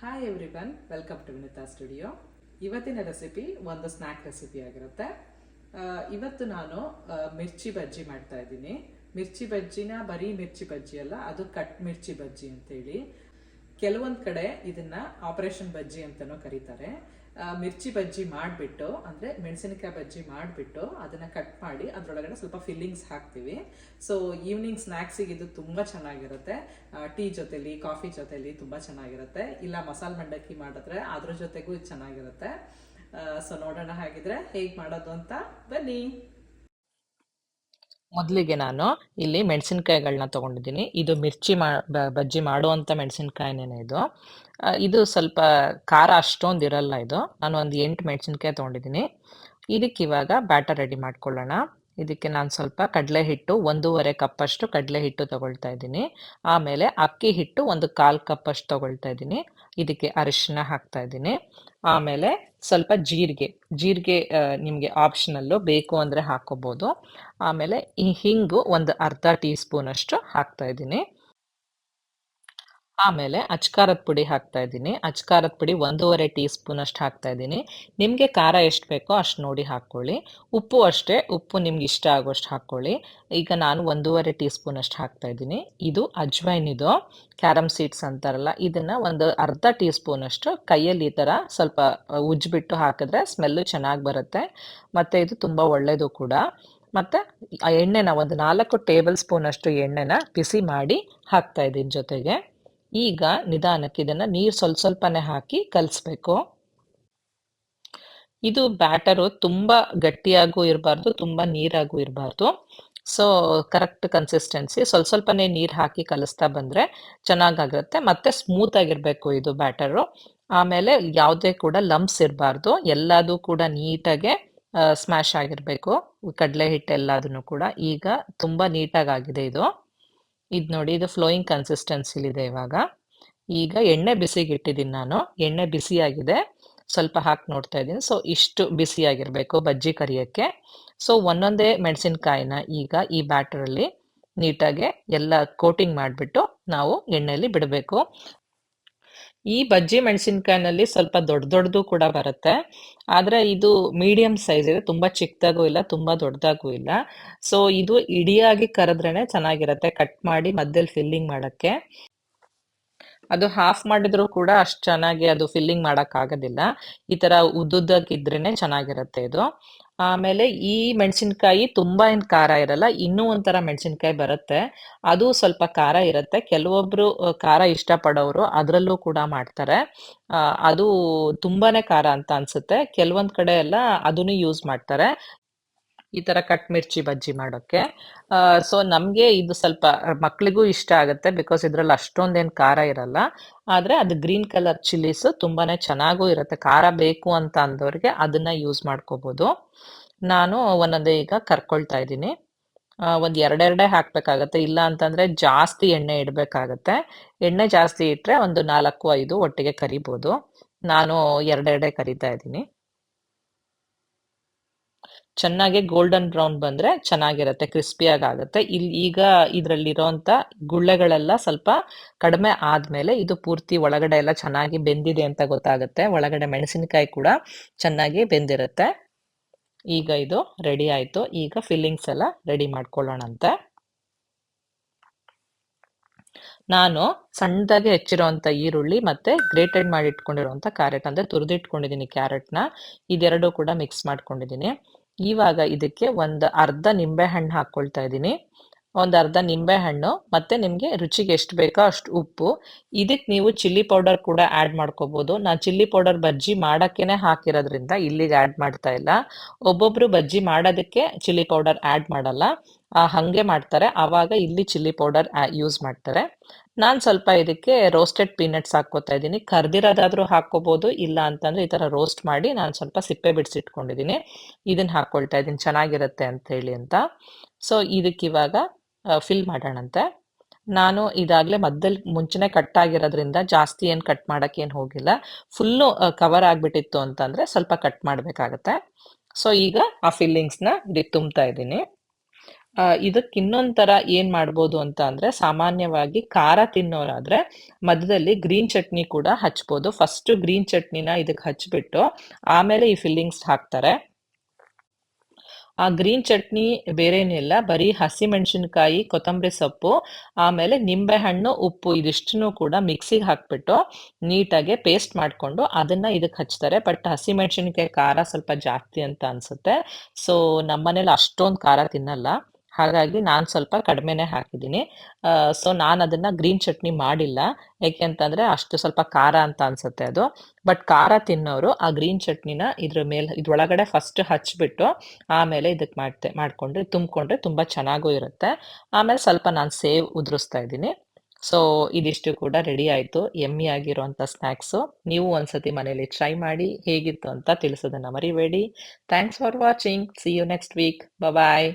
Hi everyone welcome to Vinita studio ಇವತ್ತಿನ recipe ಒಂದು snack recipe ಆಗಿರುತ್ತೆ. ಇವತ್ತು ನಾನು ಮಿರ್ಚಿ ಬಜ್ಜಿ ಮಾಡ್ತಾ ಇದ್ದೀನಿ. ಮಿರ್ಚಿ ಬಜ್ಜಿನ ಬರೀ ಮಿರ್ಚಿ ಬಜ್ಜಿ ಅಲ್ಲ, ಅದು ಕಟ್ ಮಿರ್ಚಿ ಬಜ್ಜಿ ಅಂತೇಳಿ. ಕೆಲವೊಂದು ಕಡೆ ಇದನ್ನ ಆಪರೇಷನ್ ಬಜ್ಜಿ ಅಂತಲೂ ಕರೀತಾರೆ. ಮಿರ್ಚಿ ಬಜ್ಜಿ ಮಾಡಿಬಿಟ್ಟು, ಅಂದರೆ ಮೆಣಸಿನಕಾಯಿ ಬಜ್ಜಿ ಮಾಡಿಬಿಟ್ಟು ಅದನ್ನು ಕಟ್ ಮಾಡಿ ಅದರೊಳಗಡೆ ಸ್ವಲ್ಪ ಫಿಲ್ಲಿಂಗ್ಸ್ ಹಾಕ್ತೀವಿ. ಸೊ ಈವ್ನಿಂಗ್ ಸ್ನ್ಯಾಕ್ಸಿಗೆ ಇದು ತುಂಬ ಚೆನ್ನಾಗಿರುತ್ತೆ. ಟೀ ಜೊತೆಲಿ ಕಾಫಿ ಜೊತೆಲಿ ತುಂಬ ಚೆನ್ನಾಗಿರುತ್ತೆ. ಇಲ್ಲ, ಮಸಾಲೆ ಮಂಡಕ್ಕಿ ಮಾಡಿದ್ರೆ ಅದ್ರ ಜೊತೆಗೂ ಇದು ಚೆನ್ನಾಗಿರುತ್ತೆ. ಸೊ ನೋಡೋಣ ಹಾಗಿದ್ರೆ ಹೇಗೆ ಮಾಡೋದು ಅಂತ ಬನ್ನಿ. ಮೊದಲಿಗೆ ನಾನು ಇಲ್ಲಿ ಮೆಣಸಿನ್ಕಾಯಿಗಳನ್ನ ತಗೊಂಡಿದ್ದೀನಿ. ಇದು ಮಿರ್ಚಿ ಮಾ ಬಜ್ಜಿ ಮಾಡುವಂಥ ಮೆಣಸಿನ್ಕಾಯಿನೇ ಇದು. ಇದು ಸ್ವಲ್ಪ ಖಾರ ಅಷ್ಟೊಂದು ಇರಲ್ಲ ಇದು. ನಾನು ಒಂದು ಎಂಟು ಮೆಣಸಿನ್ಕಾಯಿ ತೊಗೊಂಡಿದ್ದೀನಿ. ಇದಕ್ಕೆ ಇವಾಗ ಬ್ಯಾಟರ್ ರೆಡಿ ಮಾಡ್ಕೊಳ್ಳೋಣ. ಇದಕ್ಕೆ ನಾನು ಸ್ವಲ್ಪ ಕಡಲೆ ಹಿಟ್ಟು ಒಂದೂವರೆ ಕಪ್ಪಷ್ಟು ಕಡಲೆ ಹಿಟ್ಟು ತಗೊಳ್ತಾ ಇದ್ದೀನಿ. ಆಮೇಲೆ ಅಕ್ಕಿ ಹಿಟ್ಟು ಒಂದು ಕಾಲು ಕಪ್ಪಷ್ಟು ತಗೊಳ್ತಾ ಇದ್ದೀನಿ. ಇದಕ್ಕೆ ಅರಿಶಿನ ಹಾಕ್ತಾ ಇದ್ದೀನಿ. ಆಮೇಲೆ ಸ್ವಲ್ಪ ಜೀರಿಗೆ ಜೀರಿಗೆ ನಿಮಗೆ ಆಪ್ಷನಲ್ಲು ಬೇಕು ಅಂದರೆ ಹಾಕೋಬೋದು. ಆಮೇಲೆ ಈ ಹಿಂಗು ಒಂದು ಅರ್ಧ ಟೀ ಸ್ಪೂನಷ್ಟು ಹಾಕ್ತಾ ಇದ್ದೀನಿ. ಆಮೇಲೆ ಅಚ್ಕಾರದ ಪುಡಿ ಹಾಕ್ತಾ ಇದ್ದೀನಿ. ಅಚ್ಕಾರದ ಪುಡಿ ಒಂದೂವರೆ ಟೀ ಸ್ಪೂನ್ ಅಷ್ಟು ಹಾಕ್ತಾ ಇದ್ದೀನಿ. ನಿಮಗೆ ಖಾರ ಎಷ್ಟು ಬೇಕೋ ಅಷ್ಟು ನೋಡಿ ಹಾಕ್ಕೊಳ್ಳಿ. ಉಪ್ಪು ಅಷ್ಟೇ, ಉಪ್ಪು ನಿಮ್ಗೆ ಇಷ್ಟ ಆಗೋಷ್ಟು ಹಾಕ್ಕೊಳ್ಳಿ. ಈಗ ನಾನು ಒಂದೂವರೆ ಟೀ ಸ್ಪೂನ್ ಅಷ್ಟು ಹಾಕ್ತಾ ಇದ್ದೀನಿ. ಇದು ಅಜ್ವೈನ್ ಇದು ಕ್ಯಾರಮ್ ಸೀಡ್ಸ್ ಅಂತಾರಲ್ಲ, ಇದನ್ನು ಒಂದು ಅರ್ಧ ಟೀ ಸ್ಪೂನ್ ಅಷ್ಟು ಕೈಯಲ್ಲಿ ಈ ಥರ ಸ್ವಲ್ಪ ಉಜ್ಜಿಬಿಟ್ಟು ಹಾಕಿದ್ರೆ ಸ್ಮೆಲ್ಲು ಚೆನ್ನಾಗಿ ಬರುತ್ತೆ. ಮತ್ತು ಇದು ತುಂಬ ಒಳ್ಳೆಯದು ಕೂಡ. ಮತ್ತು ಆ ಎಣ್ಣೆನ ಒಂದು ನಾಲ್ಕು ಟೇಬಲ್ ಸ್ಪೂನಷ್ಟು ಎಣ್ಣೆನ ಬಿಸಿ ಮಾಡಿ ಹಾಕ್ತಾ ಇದ್ದೀನಿ ಜೊತೆಗೆ. ಈಗ ನಿಧಾನಕ್ಕೆ ಇದನ್ನು ನೀರು ಸ್ವಲ್ಪ ಸ್ವಲ್ಪನೇ ಹಾಕಿ ಕಲಿಸ್ಬೇಕು. ಇದು ಬ್ಯಾಟರು ತುಂಬ ಗಟ್ಟಿಯಾಗೂ ಇರಬಾರ್ದು, ತುಂಬ ನೀರಾಗೂ ಇರಬಾರ್ದು. ಸೊ ಕರೆಕ್ಟ್ ಕನ್ಸಿಸ್ಟೆನ್ಸಿ ಸ್ವಲ್ಪ ಸ್ವಲ್ಪನೇ ನೀರು ಹಾಕಿ ಕಲಿಸ್ತಾ ಬಂದರೆ ಚೆನ್ನಾಗಾಗುತ್ತೆ. ಮತ್ತು ಸ್ಮೂತ್ ಆಗಿರಬೇಕು ಇದು ಬ್ಯಾಟರು. ಆಮೇಲೆ ಯಾವುದೇ ಕೂಡ ಲಂಪ್ಸ್ ಇರಬಾರ್ದು. ಎಲ್ಲದು ಕೂಡ ನೀಟಾಗೆ ಸ್ಮ್ಯಾಶ್ ಆಗಿರಬೇಕು. ಕಡಲೆ ಹಿಟ್ಟು ಎಲ್ಲದನ್ನು ಕೂಡ ಈಗ ತುಂಬ ನೀಟಾಗಿ ಆಗಿದೆ ಇದು. ಇದು ನೋಡಿ, ಇದು ಫ್ಲೋಯಿಂಗ್ ಕನ್ಸಿಸ್ಟೆನ್ಸಿಲಿದೆ ಇವಾಗ. ಈಗ ಎಣ್ಣೆ ಬಿಸಿಗೆ ಇಟ್ಟಿದ್ದೀನಿ ನಾನು. ಎಣ್ಣೆ ಬಿಸಿಯಾಗಿದೆ. ಸ್ವಲ್ಪ ಹಾಕಿ ನೋಡ್ತಾ ಇದ್ದೀನಿ. ಸೊ ಇಷ್ಟು ಬಿಸಿಯಾಗಿರಬೇಕು ಬಜ್ಜಿ ಕರಿಯೋಕ್ಕೆ. ಸೊ ಒಂದೊಂದೇ ಮೆಣಸಿನ್ಕಾಯಿನ ಈಗ ಈ ಬ್ಯಾಟರಲ್ಲಿ ನೀಟಾಗೆ ಎಲ್ಲ ಕೋಟಿಂಗ್ ಮಾಡಿಬಿಟ್ಟು ನಾವು ಎಣ್ಣೆಯಲ್ಲಿ ಬಿಡಬೇಕು. ಈ ಬಜ್ಜಿ ಮೆಣಸಿನ್ಕಾಯಿನಲ್ಲಿ ಸ್ವಲ್ಪ ದೊಡ್ಡ ದೊಡ್ಡದು ಕೂಡ ಬರುತ್ತೆ. ಆದರೆ ಇದು ಮೀಡಿಯಂ ಸೈಜ್ ಇದೆ, ತುಂಬ ಚಿಕ್ಕದಾಗೂ ಇಲ್ಲ, ತುಂಬ ದೊಡ್ಡದಾಗೂ ಇಲ್ಲ. ಸೊ ಇದು ಇಡಿಯಾಗಿ ಕರೆದ್ರೇ ಚೆನ್ನಾಗಿರುತ್ತೆ ಕಟ್ ಮಾಡಿ ಮಧ್ಯದಲ್ಲಿ ಫಿಲ್ಲಿಂಗ್ ಮಾಡೋಕ್ಕೆ. ಅದು ಹಾಫ್ ಮಾಡಿದ್ರು ಕೂಡ ಅಷ್ಟು ಚೆನ್ನಾಗಿ ಅದು ಫಿಲ್ಲಿಂಗ್ ಮಾಡೋಕ್ಕಾಗೋದಿಲ್ಲ ಈ ಥರ ಉದ್ದುದ್ದಕ್ಕಿದ್ರೇ ಚೆನ್ನಾಗಿರುತ್ತೆ ಇದು. ಆಮೇಲೆ ಈ ಮೆಣಸಿನ್ಕಾಯಿ ತುಂಬ ಏನು ಖಾರ ಇರಲ್ಲ ಇನ್ನೂ ಒಂಥರ ಮೆಣಸಿನ್ಕಾಯಿ ಬರುತ್ತೆ. ಅದು ಸ್ವಲ್ಪ ಖಾರ ಇರುತ್ತೆ. ಕೆಲವೊಬ್ರು ಅಹ್, ಖಾರ ಇಷ್ಟಪಡೋರು ಅದರಲ್ಲೂ ಕೂಡ ಮಾಡ್ತಾರೆ. ಅದು ತುಂಬಾನೇ ಖಾರ ಅಂತ ಅನ್ಸುತ್ತೆ. ಕೆಲವೊಂದು ಕಡೆ ಎಲ್ಲ ಅದನ್ನು ಯೂಸ್ ಮಾಡ್ತಾರೆ. ಈ ತರ ಕಟ್ ಮಿರ್ಚಿ ಬಜ್ಜಿ ಮಾಡೋಕ್ಕೆ ಸೊ ನಮಗೆ ಇದು ಸ್ವಲ್ಪ ಮಕ್ಕಳಿಗೂ ಇಷ್ಟ ಆಗುತ್ತೆ ಬಿಕಾಸ್ ಇದ್ರಲ್ಲಿ ಅಷ್ಟೊಂದೇನು ಖಾರ ಇರಲ್ಲ. ಆದರೆ ಅದು ಗ್ರೀನ್ ಕಲರ್ ಚಿಲ್ಲೀಸ್ ತುಂಬಾನೇ ಚೆನ್ನಾಗೂ ಇರುತ್ತೆ. ಖಾರ ಬೇಕು ಅಂತ ಅಂದವ್ರಿಗೆ ಅದನ್ನ ಯೂಸ್ ಮಾಡ್ಕೋಬೋದು. ನಾನು ಒಂದೊಂದೇ ಈಗ ಕರ್ಕೊಳ್ತಾ ಇದ್ದೀನಿ. ಒಂದು ಎರಡೆರಡೇ ಹಾಕ್ಬೇಕಾಗತ್ತೆ. ಇಲ್ಲ ಅಂತಂದ್ರೆ ಜಾಸ್ತಿ ಎಣ್ಣೆ ಇಡಬೇಕಾಗತ್ತೆ. ಎಣ್ಣೆ ಜಾಸ್ತಿ ಇಟ್ಟರೆ ಒಂದು ನಾಲ್ಕು, ಐದು ಒಟ್ಟಿಗೆ ಕರಿಬೋದು. ನಾನು ಎರಡೆರಡೇ ಕರಿತಾ ಇದ್ದೀನಿ. ಚೆನ್ನಾಗಿ ಗೋಲ್ಡನ್ ಬ್ರೌನ್ ಬಂದ್ರೆ ಚೆನ್ನಾಗಿರುತ್ತೆ ಕ್ರಿಸ್ಪಿಯಾಗಿ ಆಗುತ್ತೆ ಇಲ್ಲಿ ಈಗ ಇದರಲ್ಲಿರೋಂಥ ಗುಳ್ಳೆಗಳೆಲ್ಲ ಸ್ವಲ್ಪ ಕಡಿಮೆ ಆದ್ಮೇಲೆ ಇದು ಪೂರ್ತಿ ಒಳಗಡೆ ಎಲ್ಲ ಚೆನ್ನಾಗಿ ಬೆಂದಿದೆ ಅಂತ ಗೊತ್ತಾಗುತ್ತೆ. ಒಳಗಡೆ ಮೆಣಸಿನಕಾಯಿ ಕೂಡ ಚೆನ್ನಾಗಿ ಬೆಂದಿರುತ್ತೆ. ಈಗ ಇದು ರೆಡಿ ಆಯ್ತು. ಈಗ ಫಿಲ್ಲಿಂಗ್ಸ್ ಎಲ್ಲ ರೆಡಿ ಮಾಡ್ಕೊಳ್ಳೋಣಂತೆ. ನಾನು ಸಣ್ಣದಾಗಿ ಹೆಚ್ಚಿರೋಂಥ ಈರುಳ್ಳಿ ಮತ್ತೆ ಗ್ರೇಟೆಡ್ ಮಾಡಿ ಇಟ್ಕೊಂಡಿರೋಂಥ ಕ್ಯಾರೆಟ್ ಅಂದ್ರೆ ತುರಿದಿಟ್ಕೊಂಡಿದ್ದೀನಿ ಕ್ಯಾರೆಟ್ನ ಇದೆರಡು ಕೂಡ ಮಿಕ್ಸ್ ಮಾಡ್ಕೊಂಡಿದ್ದೀನಿ. ಇವಾಗ ಇದಕ್ಕೆ ಒಂದು ಅರ್ಧ ನಿಂಬೆ ಹಣ್ಣು ಹಾಕ್ಕೊಳ್ತಾ ಇದ್ದೀನಿ. ಒಂದು ಅರ್ಧ ನಿಂಬೆ ಹಣ್ಣು, ಮತ್ತೆ ನಿಮಗೆ ರುಚಿಗೆ ಎಷ್ಟು ಬೇಕೋ ಅಷ್ಟು ಉಪ್ಪು. ಇದಕ್ಕೆ ನೀವು ಚಿಲ್ಲಿ ಪೌಡರ್ ಕೂಡ ಆ್ಯಡ್ ಮಾಡ್ಕೋಬೋದು. ನಾನು ಚಿಲ್ಲಿ ಪೌಡರ್ ಬಜ್ಜಿ ಮಾಡೋಕ್ಕೇನೆ ಹಾಕಿರೋದ್ರಿಂದ ಇಲ್ಲಿಗೆ ಆ್ಯಡ್ ಮಾಡ್ತಾ ಇಲ್ಲ. ಒಬ್ಬೊಬ್ರು ಬಜ್ಜಿ ಮಾಡೋದಕ್ಕೆ ಚಿಲ್ಲಿ ಪೌಡರ್ ಆ್ಯಡ್ ಮಾಡಲ್ಲ. ಹಂಗೆ ಮಾಡ್ತಾರೆ. ಆವಾಗ ಇಲ್ಲಿ ಚಿಲ್ಲಿ ಪೌಡರ್ ಯೂಸ್ ಮಾಡ್ತಾರೆ. ನಾನು ಸ್ವಲ್ಪ ಇದಕ್ಕೆ ರೋಸ್ಟೆಡ್ ಪೀನಟ್ಸ್ ಹಾಕ್ಕೋತಾ ಇದ್ದೀನಿ. ಕರ್ದಿರೋದಾದರೂ ಹಾಕ್ಕೋಬೋದು, ಇಲ್ಲ ಅಂತಂದ್ರೆ ಈ ಥರ ರೋಸ್ಟ್ ಮಾಡಿ ನಾನು ಸ್ವಲ್ಪ ಸಿಪ್ಪೆ ಬಿಡಿಸಿಟ್ಕೊಂಡಿದ್ದೀನಿ. ಇದನ್ನ ಹಾಕ್ಕೊಳ್ತಾ ಇದ್ದೀನಿ. ಚೆನ್ನಾಗಿರುತ್ತೆ ಹೇಳಿ ಅಂತ. ಸೊ ಇದಕ್ಕೆ ಇವಾಗ ಫಿಲ್ ಮಾಡೋಣಂತೆ. ನಾನು ಇದಾಗಲೇ ಮದ್ದಲ್ಲಿ ಮುಂಚೆನೆ ಕಟ್ ಆಗಿರೋದ್ರಿಂದ ಜಾಸ್ತಿ ಏನು ಕಟ್ ಮಾಡೋಕ್ಕೆ ಏನು ಹೋಗಿಲ್ಲ. ಫುಲ್ಲು ಕವರ್ ಆಗಿಬಿಟ್ಟಿತ್ತು ಅಂತಂದರೆ ಸ್ವಲ್ಪ ಕಟ್ ಮಾಡಬೇಕಾಗತ್ತೆ. ಸೊ ಈಗ ಆ ಫಿಲ್ಲಿಂಗ್ಸ್ನ ಇದಕ್ಕೆ ತುಂಬ್ತಾ ಇದ್ದೀನಿ. ಇದಕ್ಕೆ ಇನ್ನೊಂದ್ ತರ ಏನ್ ಮಾಡ್ಬೋದು ಅಂತ ಅಂದ್ರೆ ಸಾಮಾನ್ಯವಾಗಿ ಖಾರ ತಿನ್ನೋರಾದ್ರೆ ಮಧ್ಯದಲ್ಲಿ ಗ್ರೀನ್ ಚಟ್ನಿ ಕೂಡ ಹಚ್ಬೋದು. ಫಸ್ಟ್ ಗ್ರೀನ್ ಚಟ್ನಿನ ಇದಕ್ಕೆ ಹಚ್ಬಿಟ್ಟು ಆಮೇಲೆ ಈ ಫಿಲ್ಲಿಂಗ್ಸ್ ಹಾಕ್ತಾರೆ. ಆ ಗ್ರೀನ್ ಚಟ್ನಿ ಬೇರೇನಿಲ್ಲ ಬರೀ ಹಸಿಮೆಣಸಿನಕಾಯಿ ಕೊತ್ತಂಬರಿ ಸೊಪ್ಪು, ಆಮೇಲೆ ನಿಂಬೆಹಣ್ಣು, ಉಪ್ಪು ಇದಿಷ್ಟನ್ನು ಕೂಡ ಮಿಕ್ಸಿಗೆ ಹಾಕ್ಬಿಟ್ಟು ನೀಟಾಗಿ ಪೇಸ್ಟ್ ಮಾಡಿಕೊಂಡು ಅದನ್ನ ಇದಕ್ಕೆ ಹಚ್ತಾರೆ. ಬಟ್ ಹಸಿಮೆಣಸಿನಕಾಯಿ ಖಾರ ಸ್ವಲ್ಪ ಜಾಸ್ತಿ ಅಂತ ಅನ್ಸುತ್ತೆ. ಸೊ ನಮ್ಮನೇಲಿ ಅಷ್ಟೊಂದು ಖಾರ ತಿನ್ನಲ್ಲ. ಹಾಗಾಗಿ ನಾನು ಸ್ವಲ್ಪ ಕಡಿಮೆನೆ ಹಾಕಿದ್ದೀನಿ. ಸೊ ನಾನು ಅದನ್ನು ಗ್ರೀನ್ ಚಟ್ನಿ ಮಾಡಿಲ್ಲ. ಯಾಕೆ ಅಂತಂದರೆ ಅಷ್ಟು ಸ್ವಲ್ಪ ಖಾರ ಅಂತ ಅನ್ಸುತ್ತೆ ಅದು. ಬಟ್ ಖಾರ ತಿನ್ನೋರು ಆ ಗ್ರೀನ್ ಚಟ್ನಿನ ಇದ್ರ ಮೇಲೆ, ಇದ್ರೊಳಗಡೆ ಫಸ್ಟ್ ಹಚ್ಚಿಬಿಟ್ಟು ಆಮೇಲೆ ಇದಕ್ಕೆ ಮಾಡ್ತೆ, ಮಾಡಿಕೊಂಡ್ರೆ, ತುಂಬಿಕೊಂಡ್ರೆ ತುಂಬ ಚೆನ್ನಾಗೂ ಇರುತ್ತೆ. ಆಮೇಲೆ ಸ್ವಲ್ಪ ನಾನು ಸೇವ್ ಉದುರಿಸ್ತಾ ಇದ್ದೀನಿ. ಸೊ ಇದಿಷ್ಟು ಕೂಡ ರೆಡಿ ಆಯಿತು. ಎಮ್ಮಿ ಆಗಿರುವಂಥ ಸ್ನ್ಯಾಕ್ಸು ನೀವು ಒಂದ್ಸತಿ ಮನೇಲಿ ಟ್ರೈ ಮಾಡಿ ಹೇಗಿತ್ತು ಅಂತ ತಿಳಿಸೋದನ್ನ ಮರಿಬೇಡಿ. Thanks for watching see you next week bye